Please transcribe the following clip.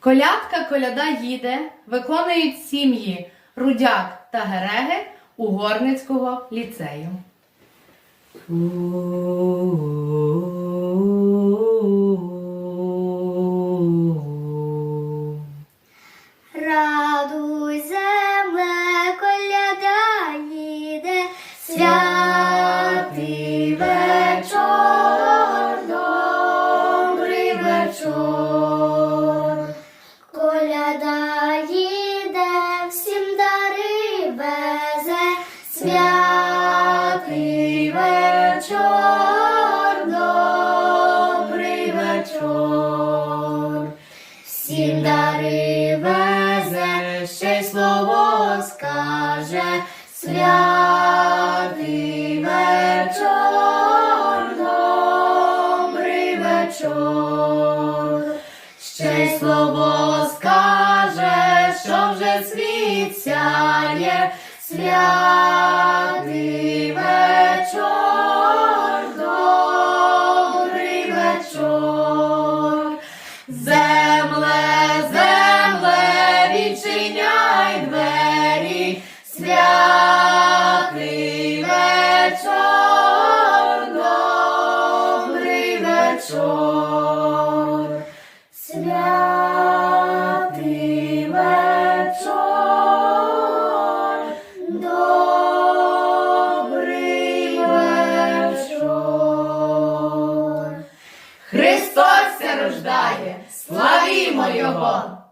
Колядка коляда їде, виконують сім'ї Рудяк та Гереги Угорницького ліцею. Радуй земле, коляда їде, святий вечор, добрий вечор. Вечор. Всім дари везе, ще й слово скаже, святий вечор, добрий вечор. Ще й слово скаже, що вже світ сяє, святий святий вечор, добрий вечор. Христос рождає, славімо Його!